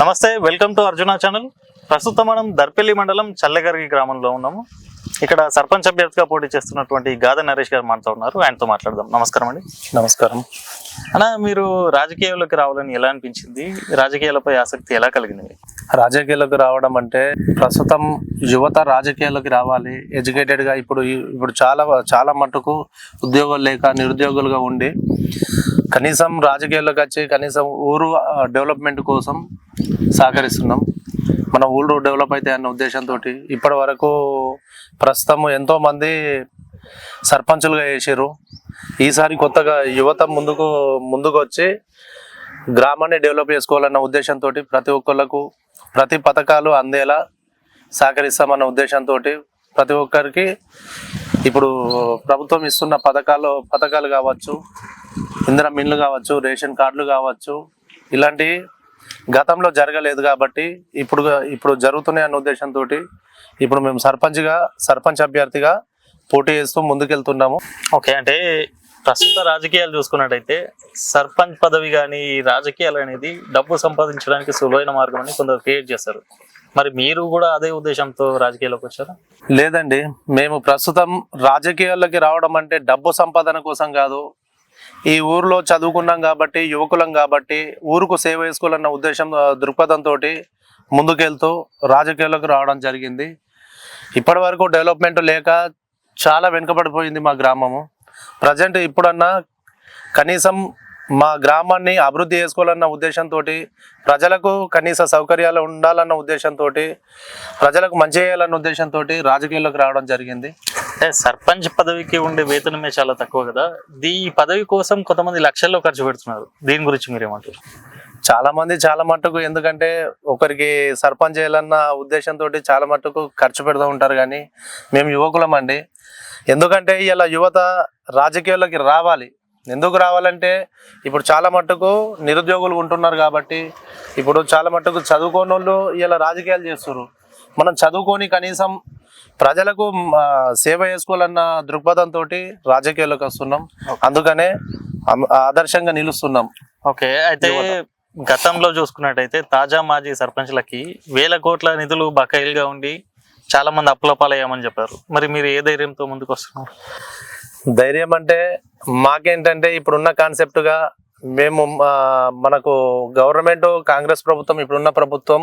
నమస్తే welcome to Arjuna channel. ప్రస్తుతం మనం దర్పల్లి మండలం చల్లగరిగి గ్రామంలో ఉన్నాము. ఇక్కడ సర్పంచ్ అభ్యర్థిగా పోటీ చేస్తున్నటువంటి గాద నరేష్ గారు మనతో ఉన్నారు. ఆయనతో మాట్లాడదాం. నమస్కారం అండి. నమస్కారం. అన్న మీరు రాజకీయాల్లోకి రావాలని ఎలా అనిపించింది? రాజకీయాలపై ఆసక్తి ఎలా కలిగింది? రాజకీయాలకు రావడం అంటే ప్రస్తుతం యువత రాజకీయాల్లోకి రావాలి. ఎడ్యుకేటెడ్గా ఇప్పుడు ఇప్పుడు చాలా చాలా మటుకు ఉద్యోగాలు లేక నిరుద్యోగులుగా ఉండి కనీసం రాజకీయాల్లోకి వచ్చి కనీసం ఊరు డెవలప్మెంట్ కోసం సహకరిస్తున్నాం. మన ఊరు డెవలప్ అయితే అన్న ఉద్దేశంతో ఇప్పటి వరకు ప్రస్తుతం ఎంతోమంది సర్పంచులుగా వేసారు ఈసారి కొత్తగా యువత ముందుకు ముందుకు వచ్చి గ్రామాన్ని డెవలప్ చేసుకోవాలన్న ఉద్దేశంతో ప్రతి ఒక్కళ్ళకు ప్రతి పథకాలు అందేలా సహకరిస్తామన్న ఉద్దేశంతో ప్రతి ఒక్కరికి ఇప్పుడు ప్రభుత్వం ఇస్తున్న పథకాలు పథకాలు కావచ్చు ఇందిరా మిన్లు కావచ్చు రేషన్ కార్డులు కావచ్చు ఇలాంటి గతంలో జరగలేదు కాబట్టి ఇప్పుడు ఇప్పుడు జరుగుతున్నాయి అన్న ఉద్దేశంతో ఇప్పుడు మేము సర్పంచ్గా సర్పంచ్ అభ్యర్థిగా పోటీ చేస్తూ ముందుకెళ్తున్నాము. ఓకే అంటే ప్రస్తుత రాజకీయాలు చూసుకున్నట్టయితే సర్పంచ్ పదవి కానీ రాజకీయాలు అనేది డబ్బు సంపాదించడానికి సులువైన మార్గం అని కొందరు క్రియేట్ చేస్తారు మరి మీరు కూడా అదే ఉద్దేశంతో రాజకీయాల్లోకి వచ్చారా? లేదండి మేము ప్రస్తుతం రాజకీయాల్లోకి రావడం అంటే డబ్బు సంపాదన కోసం కాదు ఈ ఊర్లో చదువుకున్నాం కాబట్టి యువకులం కాబట్టి ఊరుకు సేవ చేసుకోవాలన్న ఉద్దేశం దృక్పథంతో ముందుకెళ్తూ రాజకీయాల్లోకి రావడం జరిగింది. ఇప్పటి వరకు డెవలప్మెంట్ లేక చాలా వెనుకబడిపోయింది మా గ్రామము. ప్రజెంట్ ఇప్పుడన్నా కనీసం మా గ్రామాన్ని అభివృద్ధి చేసుకోవాలన్న ఉద్దేశంతో ప్రజలకు కనీస సౌకర్యాలు ఉండాలన్న ఉద్దేశంతో ప్రజలకు మంచి చేయాలన్న ఉద్దేశంతో రాజకీయాల్లోకి రావడం జరిగింది. అంటే సర్పంచ్ పదవికి ఉండే వేతనమే చాలా తక్కువ కదా. దీ ఈ పదవి కోసం కొంతమంది లక్షల్లో ఖర్చు పెడుతున్నారు. దీని గురించి మీరేమంటారు? చాలా మంది చాలా మట్టుకు ఎందుకంటే ఒకరికి సర్పంచ్ చేయాలన్న ఉద్దేశంతో చాలా మట్టుకు ఖర్చు పెడుతూ ఉంటారు కానీ మేము యువకులం అండి. ఎందుకంటే ఇలా యువత రాజకీయాల్లోకి రావాలి. ఎందుకు రావాలంటే ఇప్పుడు చాలా మట్టుకు నిరుద్యోగులు ఉంటున్నారు కాబట్టి ఇప్పుడు చాలా మట్టుకు చదువుకోని వాళ్ళు ఇలా రాజకీయాలు చేస్తున్నారు మనం చదువుకొని కనీసం ప్రజలకు సేవ చేసుకోవాలన్న దృక్పథంతో రాజకీయాల్లోకి వస్తున్నాం. అందుకనే ఆదర్శంగా నిలుస్తున్నాం. ఓకే అయితే గతంలో చూసుకున్నట్టయితే తాజా మాజీ సర్పంచ్లకి వేల కోట్ల నిధులు బకాయిలుగా ఉండి చాలా మంది అప్పులపాలయ్యామని చెప్పారు. మరి మీరు ఏ ధైర్యంతో ముందుకు వస్తున్నారు ధైర్యం అంటే మాకేంటంటే ఇప్పుడున్న కాన్సెప్ట్గా మేము మనకు గవర్నమెంట్ కాంగ్రెస్ ప్రభుత్వం ఇప్పుడున్న ప్రభుత్వం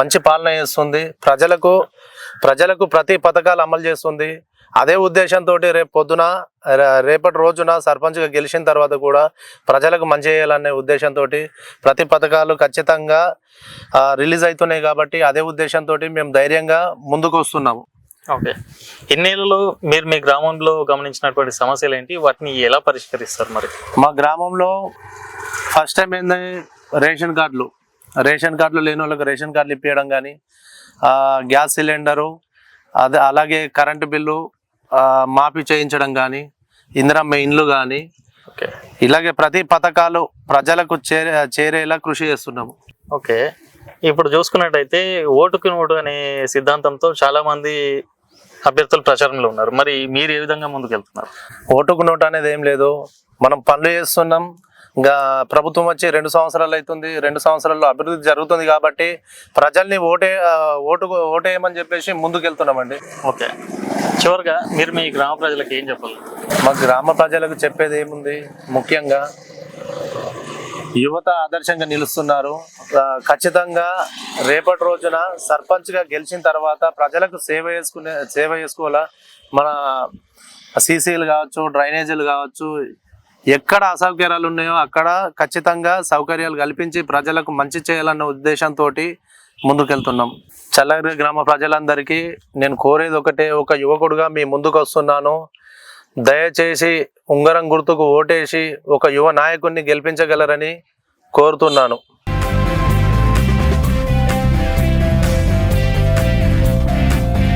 మంచి పాలన చేస్తుంది. ప్రజలకు ప్రజలకు ప్రతి పథకాలు అమలు చేస్తుంది. అదే ఉద్దేశంతో రేపు పొద్దున రేపటి రోజున సర్పంచ్గా గెలిచిన తర్వాత కూడా ప్రజలకు మంచి చేయాలనే ఉద్దేశంతో ప్రతి పథకాలు ఖచ్చితంగా రిలీజ్ అవుతున్నాయి కాబట్టి అదే ఉద్దేశంతో మేము ధైర్యంగా ముందుకు వస్తున్నాము. ఓకే. ఎన్నేళ్ళలో మీరు మీ గ్రామంలో గమనించినటువంటి సమస్యలు ఏంటి వాటిని ఎలా పరిష్కరిస్తారు మరి? మా గ్రామంలో ఫస్ట్ టైం ఏంది రేషన్ కార్డులు. రేషన్ కార్డులు లేని వాళ్ళకి రేషన్ కార్డులు ఇప్పించడం కానీ గ్యాస్ సిలిండరు అదే అలాగే కరెంటు బిల్లు మాఫీ చేయించడం కానీ ఇందిరమ్మ ఇండ్లు కానీ ఓకే. ఇలాగే ప్రతి పథకాలు ప్రజలకు చేరే చేరేలా కృషి చేస్తున్నాము. ఓకే. ఇప్పుడు చూసుకున్నట్టయితే ఓటుకు నోటు అనే సిద్ధాంతంతో చాలా మంది అభ్యర్థులు ప్రచారంలో ఉన్నారు. మరి మీరు ఏ విధంగా ముందుకు వెళ్తున్నారు ఓటుకు నోటు అనేది ఏం లేదు. మనం పనులు చేస్తున్నాం. ఇంకా ప్రభుత్వం వచ్చి రెండు సంవత్సరాలు అవుతుంది. రెండు సంవత్సరాల్లో అభివృద్ధి జరుగుతుంది కాబట్టి ప్రజల్ని ఓటే ఓటు ఓటేయమని చెప్పేసి ముందుకు వెళ్తున్నామండి ఓకే. చివరిగా మీరు మీ గ్రామ ప్రజలకు ఏం చెప్పాలి? మా గ్రామ ప్రజలకు చెప్పేది ఏముంది? ముఖ్యంగా యువత ఆదర్శంగా నిలుస్తున్నారు. ఖచ్చితంగా రేపటి రోజున సర్పంచ్గా గెలిచిన తర్వాత ప్రజలకు సేవ చేసుకునే సేవ చేసుకోవాలా? మన సీసీలు కావచ్చు డ్రైనేజీలు కావచ్చు ఎక్కడ అసౌకర్యాలు ఉన్నాయో అక్కడ ఖచ్చితంగా సౌకర్యాలు కల్పించి ప్రజలకు మంచి చేయాలన్న ఉద్దేశంతో ముందుకెళ్తున్నాం. చల్లగిరి గ్రామ ప్రజలందరికీ నేను కోరేది ఒకటే ఒక యువకుడుగా మీ ముందుకు వస్తున్నాను. దయచేసి ఉంగరం గుర్తుకు ఓటేసి ఒక యువ నాయకుడిని గెలిపించగలరని కోరుతున్నాను.